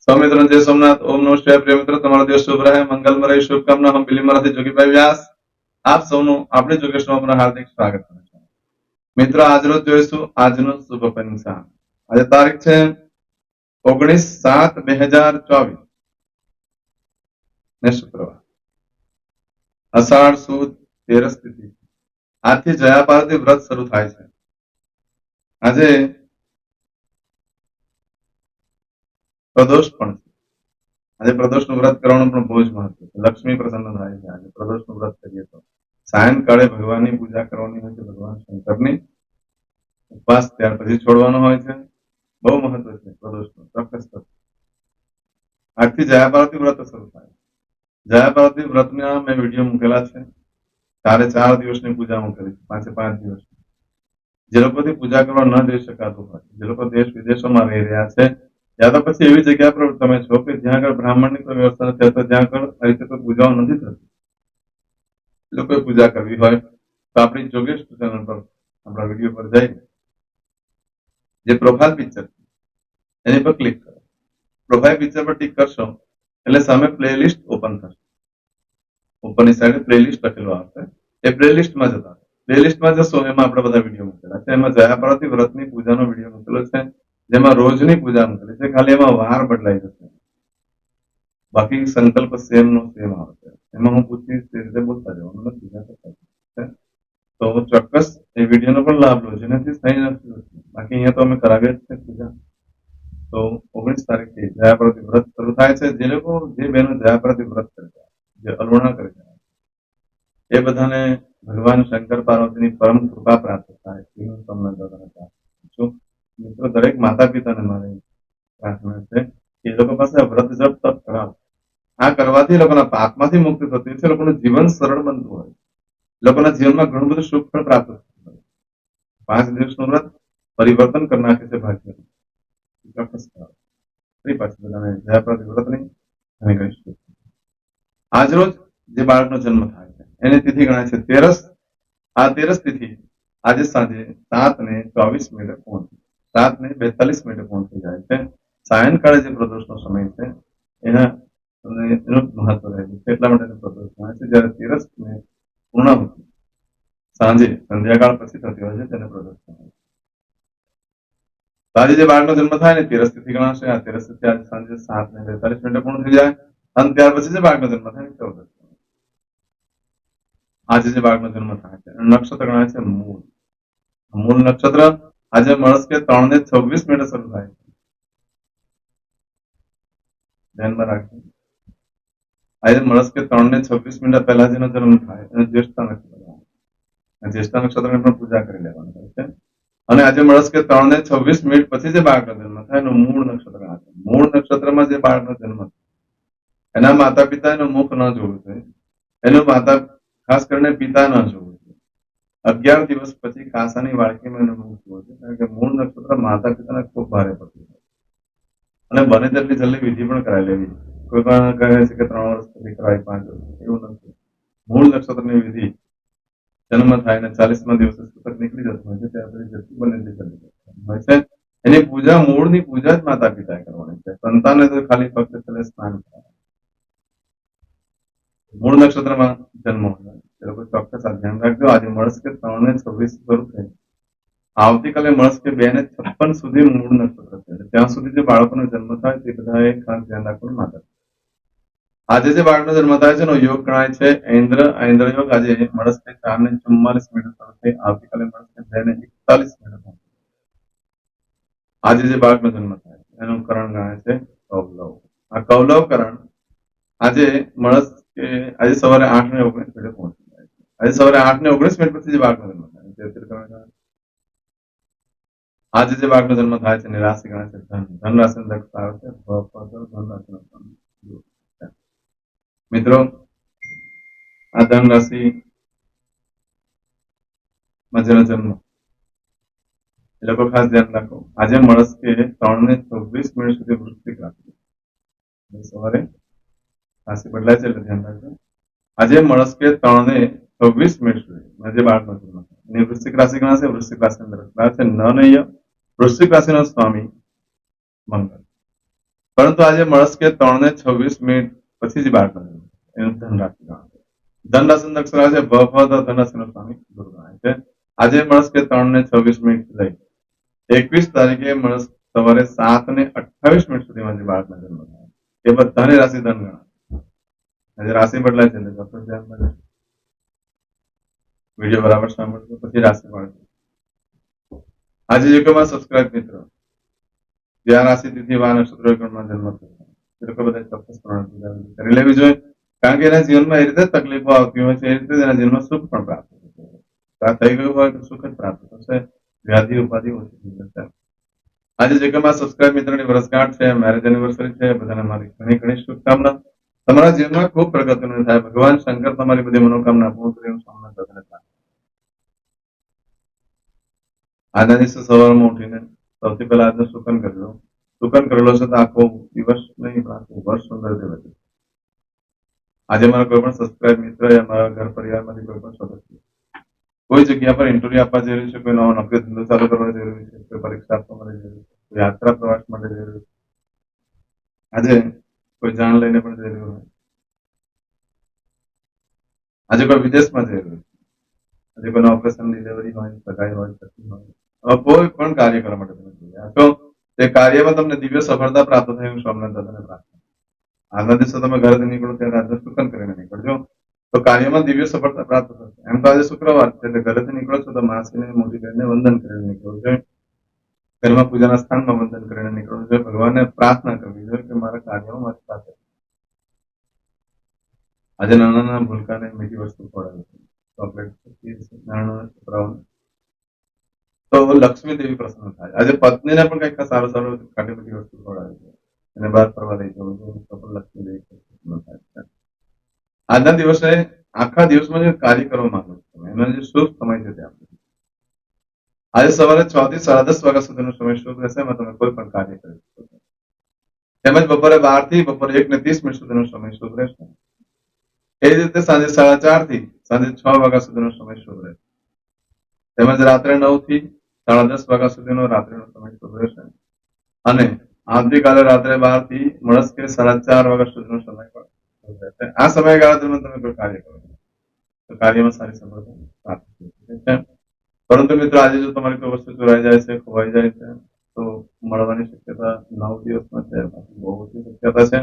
સૌમિત્ર જય સોમનાથ. ઓમ નમઃ પ્રિય મિત્રો, તમારો દિવસ શુભ રહે. મંગલમય રહે. શુભકામના. હમ બિલીમરાથી જોગીભાઈ વ્યાસ. આપ સૌનું આપણે જોગેશમાં હાર્દિક સ્વાગત કરું છું. મિત્રો આજરોજ જોઈશું આજનું શુભ પંચાંગ. આજે તારીખ છે ઓગણીસ સાત બે હજાર ચોવીસ. ને શુક્રવાર. અષાઢ સુદ તેરસ તિથિ. આજથી જયા પાર્વતી વ્રત શરૂ થાય છે. આજે પ્રદોષ પણ છે. આજે પ્રદોષનું વ્રત કરવાનું પણ બહુ જ મહત્વ છે. લક્ષ્મી પ્રસન્ન થાય છે આજે. પ્રદોષનું વ્રત કરીએ તો. સાયંકાળે ભગવાનની પૂજા કરવાની હોય છે, ભગવાન શંકરની. ઉપવાસ ત્યાર પછી છોડવાનો હોય છે. બહુ મહત્વ છે પ્રદોષનું, ચોક્કસ. આજથી જયા પાર્વતી વ્રત શરૂ થાય. જયાપાર્વતી વ્રતના મેં વીડિયો મૂકેલા છે. ચારે ચાર દિવસની પૂજા હું કરી છે પાંચે પાંચ દિવસ. જે લોકોથી પૂજા કરવા ન જઈ શકાતું હોય, જે લોકો દેશ વિદેશોમાં રહી રહ્યા છે યા તો પછી એવી જગ્યા પર તમે છો કે જ્યાં આગળ બ્રાહ્મણની કોઈ વ્યવસ્થા નથી, અથવા જ્યાં આગળ આ રીતે કોઈ પૂજાઓ નથી થતી? લોકોએ પૂજા કરવી હોય તો આપણી જોગેશ ચેનલ પર, આપણા વીડિયો પર જઈ જે પ્રોફાઇલ પિક્ચર એની પર ક્લિક કરો. પ્રોફાઇલ પિક્ચર પર ટિક કરશો, એટલે સામે પ્લેલિસ્ટ ઓપન થશે. ઉપરની સાઈડે પ્લેલિસ્ટ લખેલું આવશે. એ પ્લેલિસ્ટમાં જતા પ્લેલિસ્ટમાં જશો, એમાં આપણે બધા વીડિયો મૂકેલા છે. એમાં જયા પરથી વ્રતની, પૂજાનો વીડિયો મૂકેલો છે. જેમાં રોજની પૂજા કરે છે ખાલી એમાં વાર બદલાઈ જશે. બાકી સંકલ્પ સેમ નો સેમ આવશે. એમાં હું પૂછીશ તે રીતે બોલતા જવાનું જવાનું. તો ચોક્કસ એ વિડીયોનો પણ લાભ લો, જેનાથી થઈ નથી બાકી અહીંયા તો અમે કરાવીએ જ છે પૂજા. તો ઓગણીસ તારીખથી જયાપ્રતિ વ્રત શરૂ થાય છે. જે લોકો, જે બહેનો જયાપ્રતિ વ્રત કરે છે, જે અલુણા કરે છે, એ બધાને ભગવાન શંકર પાર્વતીની પરમ કૃપા પ્રાપ્ત થાય. એ હું તમને પ્રાર્થના છું મિત્રો, દરેક માતા પિતાને મારી પ્રાર્થના છે એ લોકો પાસે વ્રત જપ તપ કરાવ. આ કરવાથી લોકોના પાપમાંથી મુક્તિ થતી છે લોકોનું જીવન સરળ બનતું હોય લોકોના જીવનમાં ઘણું બધું સુખ પણ પ્રાપ્ત થતું હોય પાંચ દિવસનું વ્રત પરિવર્તન કરી નાખે છે ભાગ્ય. ચોક્કસ ફરી પાછી બધાને જયાપ્રતિ વ્રતની અને ઘણી આજરોજ જે બાળકનો જન્મ થાય છે, એને તિથિ ગણાય છે તેરસ. આ તેરસ તિથિ આજે સાંજે સાત ને ચોવીસ મિનિટે પૂર્ણ સાત ને બેતાલીસ મિનિટે પૂર્ણ થઈ જાય છે સાયંકાળે જે પ્રદોષનો સમય છે એના અને એનું મહત્વ રહેલું છે એટલા માટે એને પ્રદોષ ગણાય છે જ્યારે તેરસ ને પૂર્ણાહુતિ સાંજે સંધ્યાકાળ પછી થતી હોય છે તેને પ્રદોષ ગણાય છે તો આજે જે બાળકનો જન્મ થાય ને તેરસ તિથિ ગણાશે આ તેરસ તિથિ આજે સાંજે સાત ને બેતાલીસ મિનિટે પૂર્ણ થઈ જાય અને ત્યાર પછી જે બાળકનો જન્મ થાય ને ચૌદસ ગણાય. આજે જે બાળકનો જન્મ થાય છે એનું નક્ષત્ર ગણાય છે મૂળ મૂળ નક્ષત્ર આજે માણસ કે ત્રણ ને છવ્વીસ મિનિટે શરૂ થાય. ધ્યાનમાં રાખજો. આજે મળસ કે ત્રણ ને છવ્વીસ મિનિટ પહેલા જેનો જન્મ થાય, એને જ્યેષ્ઠા નક્ષત્ર જ્યેષ્ઠ નક્ષત્રની પણ પૂજા કરી લેવાની છે. અને આજે મળસ કે ત્રણ ને છવ્વીસ મિનિટ પછી જે બાળકનો જન્મ થાય, એનું મૂળ નક્ષત્ર મૂળ નક્ષત્રમાં જે બાળકનો જન્મ થાય, એના માતા પિતા એનું મુખ ન જોવું જોઈએ એનું માતા, ખાસ કરીને પિતા ન જોવું. અગિયાર દિવસ પછી કાંસાની વાડકીમાં એનું મુખ છે, કારણ કે મૂળ નક્ષત્ર માતા પિતાને ખૂબ ભારે પડતી અને બને તેટલી જલ્દી વિધિ પણ કરાવી લેવી. કોઈ પણ કહે છે કે ત્રણ વર્ષ પછી કરાવી, પાંચ વર્ષ એવું નથી. મૂળ નક્ષત્રની વિધિ જન્મ થાય ને ચાલીસમાં દિવસે સૂતક નીકળી જતું હોય છે ત્યાં સુધી જેટલી બને તે જલ્દી હોય છે. એની પૂજા, મૂળની પૂજા જ માતા પિતાએ કરવાની છે. સંતાનને તો ખાલી ફક્ત સ્નાન કરવાનું મૂળ નક્ષત્રમાં જન્મ હોય. ચોક્કસ ધ્યાન રાખજો આજે મળસ કે ત્રણ ને છવ્વીસ શરૂ થાય. આવતીકાલે મળસ કે બે ને છપ્પન સુધી મૂળ નક્ષત્ર છે ત્યાં સુધી જે બાળકોનો જન્મ થાય તે બધાએ ખાસ ધ્યાન રાખવાનું માતા આજે જે બાળકનો જન્મ થાય છે, એનો યોગ ગણાય છે. ઇન્દ્ર ઇન્દ્ર યોગ આજે મળસ કે ચાર ને ચુમ્માલીસ મિનિટ શરૂ થઈ આવતીકાલે મળસ કે બે ને એકતાલીસ મિનિટ આજે જે બાળકનો જન્મ થાય એનું કરણ ગણાય છે, કૌલવ. આ કૌલવ કરણ આજે મળસ કે આજે સવારે આઠ ને ઓગણીસ મિનિટે પહોંચી જાય છે આજે સવારે આઠ ને ઓગણીસ મિનિટ પછી જે બાળકનો જન્મ થાય. આજે જે બાળકનો જન્મ થાય છે, એની રાશિ ગણાય છે ધન ધન રાશિ દક્ષ આવે છે ધન સ્વામી. મિત્રો, આ ધન રાશિ જેનો જન્મ એ લોકો ખાસ ધ્યાન રાખો આજે મળસ કે ત્રણ ને મિનિટ સુધી વૃશ્ચિક રાશિ સવારે રાશિ બદલાય છે ધ્યાન રાખજો આજે મળસ કે ત્રણ ને છવ્વીસ મિનિટ સુધી. આજે બાળકનો જન્મ થાય વૃશ્ચિક રાશિ ગણાશે, વૃશ્ચિક રાશિ અંદર ગણાય છે નનય વૃશ્ચિક રાશિનો સ્વામી મંગળ. પરંતુ આજે મળસ્કે ત્રણ ને છવ્વીસ મિનિટ પછી જ બાર કરે એનું ધન રાશિ ગણાય ધન રાશિ અક્ષર આવે છે ભ ફ ધન સ્વામી ગુરુ ગણાય છે. આજે મળસ્કે ત્રણ ને છવ્વીસ મિનિટ લઈ. એકવીસ તારીખે મળસ સવારે સાત ને અઠ્ઠાવીસ મિનિટ સુધીમાં જે બાળકના જન્મ થાય એ બધાની રાશિ ધન ગણાય. આજે રાશિ બદલાય છે એટલે. વીડિયો બરાબર સાંભળજો પછી રાશિ પાડજો આજે યુગમાં સબસ્ક્રાઇબ મિત્રો. જ્યાં રાશિ તિથિ વાન શુક્રગણમાં જન્મ થયો. બધા ચોક્કસ પ્રમાણે પૂજા વિધિ કરી લેવી જોઈએ. કારણ કે એના જીવનમાં એ રીતે તકલીફો આવતી હોય છે, એ રીતે એના જીવનમાં સુખ પણ પ્રાપ્ત થશે આ થઈ ગયું હોય તો સુખ જ પ્રાપ્ત થશે. વ્યાધિ, ઉપાધિ ઓછી થઈ જશે. આજે જગ્યામાં સબસ્ક્રાઇબ મિત્રોની વર્ષગાંઠ છે મેરેજ એનિવર્સરી છે, બધાને મારી ઘણી ઘણી શુભકામના. તમારા જીવનમાં ખૂબ પ્રગતિનું થાય. ભગવાન શંકર તમારી બધી મનોકામના પૂર્ણ કરી, હું સામના બધાને પ્રાર્થના આજના દિવસે સવારમાં ઉઠીને સૌથી પહેલા આજે સુકન કરી લો સુકન કરેલો છે તો આખો દિવસ નહીં પણ આખું વર્ષ સુંદર રીતે વધે આજે મારા કોઈ પણ સબસ્ક્રાઇબ મિત્ર યા મારા ઘર પરિવારમાંથી કોઈ પણ સદસ્ય કોઈ જગ્યા પર ઇન્ટરવ્યુ આપવા જઈ રહ્યું છે કોઈ નવો નોકરી ધંધો ચાલુ કરવા જઈ રહ્યું છે કોઈ પરીક્ષા આપવા માટે જઈ રહ્યું છે કોઈ યાત્રા પ્રવાસ માટે જઈ રહ્યું છે આજે કોઈ જાણ લઈને પણ જઈ રહ્યું હોય આજે કોઈ વિદેશમાં જઈ રહ્યું છે આજે કોઈ ઓપરેશન ડિલિવરી હોય સગાઈ હોય સખી હોય કોઈ પણ કાર્ય કરવા માટે તમે તૈયાર છો તે કાર્યમાં તમને દિવ્ય સફળતા પ્રાપ્ત થાય એવું સોમનાથ દાદાને પ્રાર્થના. આજના દિવસે તમે ઘરેથી નીકળો ત્યારે આજે સુકન કરીને નીકળજો. તો કાર્યમાં દિવ્ય સફળતા પ્રાપ્ત થશે. એમ તો આજે શુક્રવાર છે, એટલે ઘરેથી નીકળો છો તો માસીને મોટી બહેનને વંદન કરીને નીકળવું જોઈએ ઘરમાં પૂજાના સ્થાનમાં વંદન કરીને નીકળવું જોઈએ ભગવાનને પ્રાર્થના કરવી જોઈએ કે મારા કાર્યમાં મારી સાથે. આજે નાના નાના ભૂલકાને મીઠી વસ્તુ ખવડાવે ચોકલેટ નાના નાના છોકરાઓને તો લક્ષ્મી દેવી પ્રસન્ન થાય. આજે પત્નીને પણ કંઈક સારું સારું ખાટી બધી વસ્તુ ખવડાવે છે. એને બહાર ફરવા લઈ જવું તો પણ લક્ષ્મી દેવી પ્રસન્ન થાય. છે આજના દિવસે આખા દિવસમાં જે કાર્ય કરવા માંગો છો એનો જે શુભ સમય છે ત્યાં આજે સવારે છ થી સાડા દસ વાગ્યા સુધીનો સમય શુભ રહેશે, એમાં તમે કોઈ પણ કાર્ય કરી શકો છો. તેમજ બપોરે બારથી બપોરે એક ને ત્રીસ મિનિટ સુધીનો સમય શુભ રહેશે. એ જ રીતે સાંજે સાડા ચારથી સાંજે છ વાગ્યા સુધીનો સમય શુભ રહેશે. તેમજ રાત્રે નવથી સાડા દસ વાગ્યા સુધીનો રાત્રિનો સમય શુભ રહેશે અને આવતીકાલે રાત્રે બારથી મળસ્કે સાડા ચાર વાગ્યા સુધીનો સમય પણ રહેશે આ સમયગાળા દરમિયાન તમે કોઈ કાર્ય કરો તો કાર્યમાં સારી સફળતા પ્રાપ્ત પરંતુ મિત્રો આજે જો તમારી કોઈ વસ્તુ ચોરાઈ જાય છે, ખોવાઈ જાય છે, તો મળવાની શક્યતા નવ દિવસમાં છે બહુ ઓછી શક્યતા છે.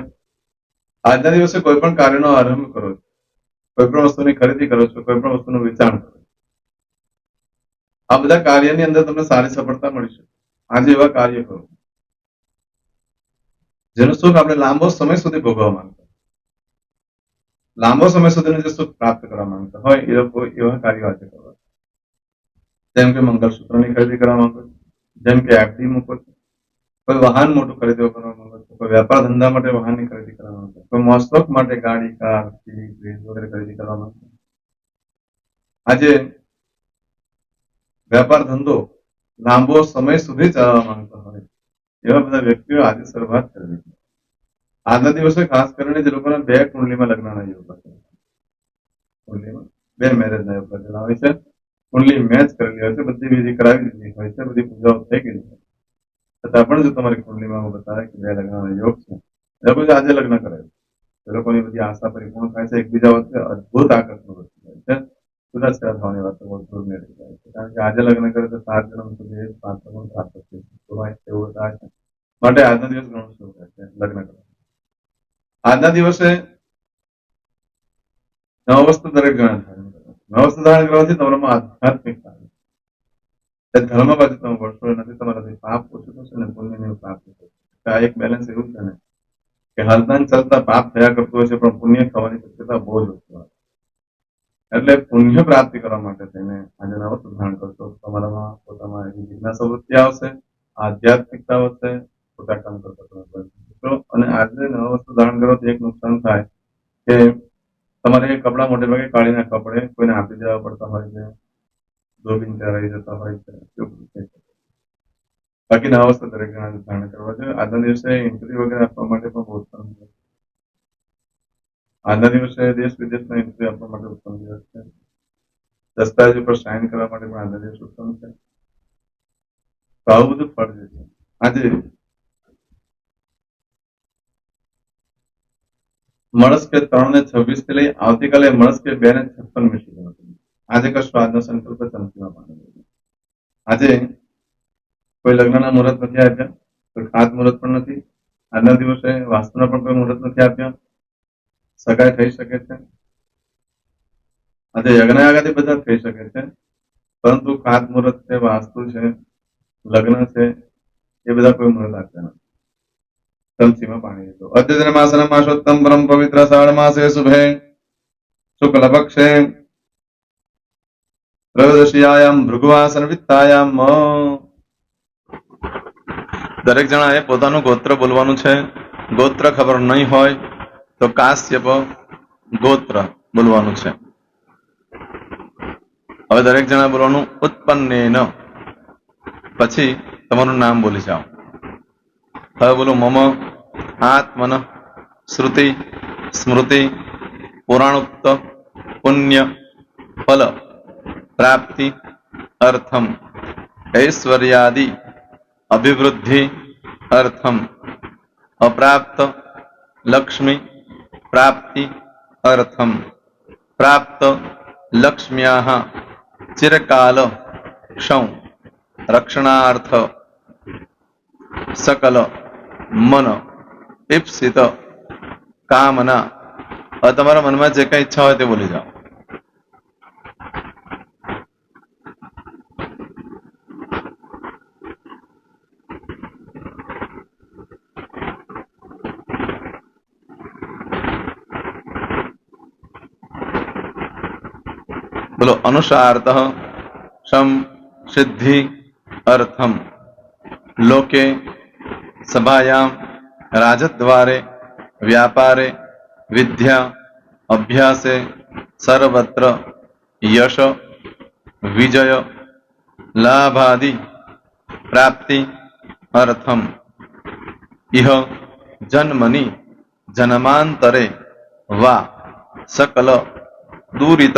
આજના દિવસે કોઈ પણ કાર્યનો આરંભ કરો છો. કોઈ પણ વસ્તુની ખરીદી કરો છો, કોઈ પણ વસ્તુનું વિચાર કરો આ બધા કાર્યની અંદર તમને સારી સફળતા મળી આજે એવા કાર્ય કરો. જેનું સુખ આપણે લાંબો સમય સુધી ભોગવવા માંગતા. લાંબો સમય સુધીનું જે સુખ પ્રાપ્ત કરવા માંગતા હોય, એ લોકો એવા કાર્યો આજે કરવા જેમ કે મંગળસૂત્રની ખરીદી કરવા માંગો જેમ કે એફડી મૂકો છો, કોઈ વાહન મોટું ખરીદવા કરવા માંગો છો, કોઈ વેપાર ધંધા માટે વાહનની ખરીદી કરવા માંગો કોઈ મોસ્ટોક માટે ગાડી, કાર વગેરે ખરીદી કરવા માંગો આજે વેપાર ધંધો લાંબો સમય સુધી ચાલવા માંગતો હોય. એવા બધા વ્યક્તિઓ આજે શરૂઆત કરવી આજના દિવસે ખાસ કરીને જે લોકોના બે કુંડલીમાં લગ્નના યોગ છે કુંડલીમાં બે મેરેજના યોગ કરેલા હોય છે. કુંડલી મેચ કરેલી હોય છે, બધી વિધિ કરાવી દીધી હોય છે, બધી પૂજાઓ થઈ ગઈ છે. છતાં પણ જો તમારી કુંડલીમાં એવું બતાવે કે બે લગ્નના યોગ છે, એ લોકો આજે લગ્ન કરે એ લોકોની બધી આશા પરિપૂર્ણ થાય છે, એકબીજા વચ્ચે અદભુત આકર્ષણ વસ્તુ હોય છે. જુદા છેડા થવાની વાતો દૂર મેળવી જાય છે. કારણ કે આજે લગ્ન કરે તો સાત જન્મ સુધી પાંચ જન્મ પ્રાપ્ત થઈ એવું થાય છે. માટે આજના દિવસ ઘણું શું થાય છે લગ્ન કરવા આજના દિવસે નવ વસ્તુ દરેક જણા ધારણ નવ વસ્તુ ધારણ કરવાથી તમારામાં આધ્યાત્મિકતા આવે ધર્મ બાજુ તમે વળશો નથી, તમારાથી પાપ ઓછું થશે ને પુણ્યની પ્રાપ્તિ થશે. આ એક બેલેન્સ એવું છે ને, કે હાલતા ને ચાલતા પાપ થયા કરતું હોય છે, પણ પુણ્ય થવાની શક્યતા બહુ જ ઓછી એટલે પુણ્ય પ્રાપ્તિ કરવા માટે થઈને આજે નવ ધારણ કરશો તમારામાં પોતામાં એવી જિજ્ઞાસા વૃત્તિ આવશે, આધ્યાત્મિકતા વધશે ખોટા કામ કરતા તમે અને આજે નવા વસ્તુ ધારણ કરવાથી એક નુકસાન થાય કે તમારે કપડા મોટે ભાગે કાઢી નાખવા પડે, કોઈને આપી દેવા પડતા હોય છે, ધોબીને રહી જતા હોય છે. બાકી નવા વસ્તુ દરેક ધારણ કરવા જોઈએ આજના દિવસે ઇન્ટરવ્યુ વગેરે આપવા માટે પણ બહુ સારું. આજના દિવસે દેશ વિદેશના ઇન્ટરવ્યુ આપવા માટે ઉત્તમ દિવસ છે. દસ્તાવેજ ઉપર સાઇન કરવા માટે પણ આજના દિવસ ઉત્તમ છે. તો આવું બધું ફળ છે. આજે મળસ કે ત્રણ ને છવ્વીસથી લઈ આવતીકાલે મળસ કે બે ને છપ્પન સુધી આજે કશું આજનો સંકલ્પ ચમકીમાં પાણી આજે કોઈ લગ્નના મુહૂર્ત નથી આપ્યા, કોઈ ખાસ મુહૂર્ત પણ નથી. આજના દિવસે વાસ્તુના પણ કોઈ મુહૂર્ત નથી આપ્યા. સગાઈ થઈ શકે છે? આજે યજ્ઞયાગાદી બધા થઈ શકે છે? પરંતુ મુહૂર્ત છે, વાસ્તુ છે, લગ્ન છે, એ બધા કોઈ મુહૂર્ત આપ્યા નથી. તલસીમાં પાણી દીધું પોતાનું ગોત્ર બોલવાનું છે. ગોત્ર ખબર નહીં હોય. તો કાશ્યપ ગોત્ર બોલવાનું છે. હવે દરેક જણા બોલવાનું ઉત્પન્નેન. પછી તમારું નામ બોલી જાઓ. હવે બોલો મમ, આત્મન, શ્રુતિ, સ્મૃતિ, પુરાણોક્ત, પુણ્ય, ફલ, પ્રાપ્તિ, અર્થમ, ઐશ્વર્યાદિ, અભિવૃદ્ધિ, અર્થમ, અપ્રાપ્ત, લક્ષ્મી પ્રાપ્તિ અર્થમ. પ્રાપ્ત લક્ષ્મ્યા ચિરકાલ ક્ષૌ. રક્ષણાર્થ સકલ મન ઈપ્સિત કામના. તમારા મનમાં જે કઈ ઈચ્છા હોય તે બોલી જાઓ. બોલો અનુસાર્થ શમ સિદ્ધિ અર્થમ લોકે સભાયામ રાજદ્વારે વ્યાપારે વિદ્યા અભ્યાસે સર્વત્ર યશ વિજય લાભાદિ પ્રાપ્તિ અર્થમ ઇહ જન્મની જન્માંતરે વા સકલ દૂરિત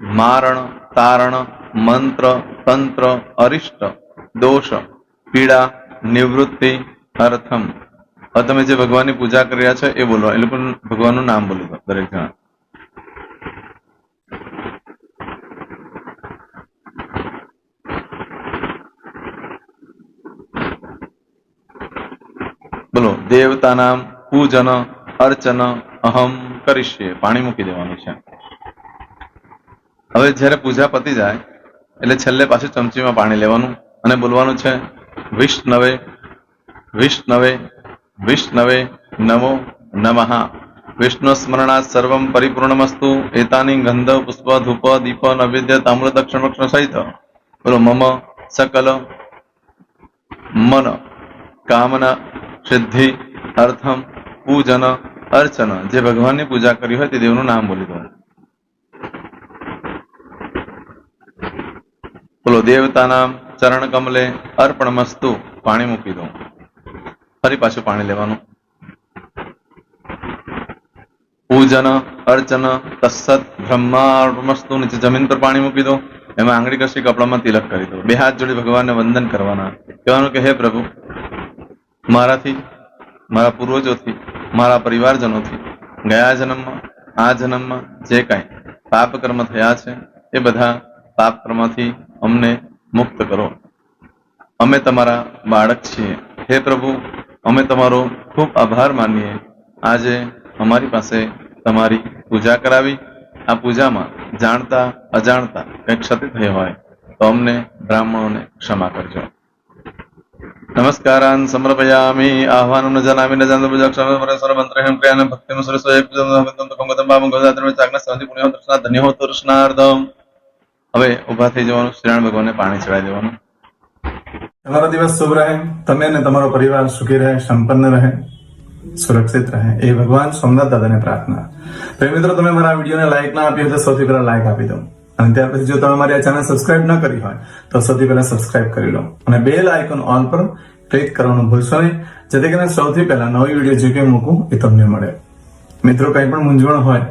મારણ, તારણ, મંત્ર, તંત્ર, અરિષ્ટ, દોષ, પીડા, નિવૃત્તિ, અર્થમ. હવે તમે જે ભગવાનની પૂજા કરી રહ્યા છો એ બોલો. એ લોકો ભગવાનનું નામ બોલી દરેક જણા. બોલો, દેવતાનામ પૂજન અર્ચન અહમ કરીશ પાણી મૂકી દેવાનું છે. હવે જ્યારે પૂજા પતી જાય, એટલે છેલ્લે પાછું ચમચીમાં પાણી લેવાનું અને બોલવાનું છે, વિષ્ણવે વિષ્ણવે વિષ્ણવે નમો નમઃ. વિષ્ણુ સ્મરણા સર્વમ પરિપૂર્ણમસ્તુ, એતાની ગંધ, પુષ્પ, ધૂપ, દીપ, નૈવેદ્ય, તામ્ર, દક્ષિણ વક્ષણ સહિત. બોલો, મમ, સકલ, મન, કામના, સિદ્ધિ, અર્થમ, પૂજન, અર્ચન. જે ભગવાનની પૂજા કરી હોય તે દેવનું નામ બોલી દો. બોલો, દેવતાના ચરણ કમલે અર્પણમસ્તુ પાણી મૂકી દો ફરી પાછું પાણી લેવાનું. પૂજન, અર્ચન તસ્સત બ્રહ્માર્પણમસ્તુ નીચે જમીન પર પાણી મૂકી દો એમાં આંગળી કશી કપડામાં તિલક કરી દો બે હાથ જોડી ભગવાનને વંદન કરવાના. કહેવાનું કે, હે પ્રભુ, મારાથી, મારા પૂર્વજોથી, મારા પરિવારજનોથી, ગયા જન્મમાં, આ જન્મમાં જે કાંઈ પાપ કર્મ થયા છે, એ બધા પાપ કર્મથી અમને મુક્ત કરો. અમે તમારા બાળક છીએ. હે પ્રભુ, અમે તમારો ખૂબ આભાર માનીએ. આજે અમારી પાસે તમારી પૂજા કરાવી. આ પૂજામાં જાણતા, અજાણતા કંઈક ક્ષતિ થઈ હોય તો અમને બ્રાહ્મણોને ક્ષમા કરજો. નમસ્કારાન, સમર્પયામિ, આહ્વાનમ ન જનામિ, ન જાનતો પૂજા પરેશ્વર ભક્તિ ક્રિયાન ભક્તિમ સુરસ્વય પૂજન કમ કમ બામ ગોદાત્રમ ચાકના સંધિ પુણ્ય દર્શના ધન્ય તૃષ્ણાર્ધમ હવે ઊભા થઈ જવાનું, શ્રીરામ ભગવાનને પાણી ચડાવી દેવાનું. તમારો દિવસ શુભ રહે, તમે અને તમારો પરિવાર સુખી રહે, સંપન્ન રહે, સુરક્ષિત રહે. એ ભગવાન સોમનાથ દાદાને પ્રાર્થના. તો મિત્રો, તમે મારા વિડીયોને લાઈક ના આપી હોય તો સૌથી પહેલા લાઈક આપી દો. અને ત્યાર પછી જો તમે મારી આ ચેનલ સબસ્ક્રાઇબ ન કરી હોય, તો સૌથી પહેલા સબસ્ક્રાઇબ કરી લો. અને બેલ આઇકોન ઓન પર ક્લિક કરવાનું ભૂલશો નહીં, જેથી કરીને સૌથી પહેલા નવી વીડિયો જે કંઈ મૂકું એ તમને મળે. મિત્રો, કંઈ પણ મૂંઝવણ હોય,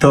તો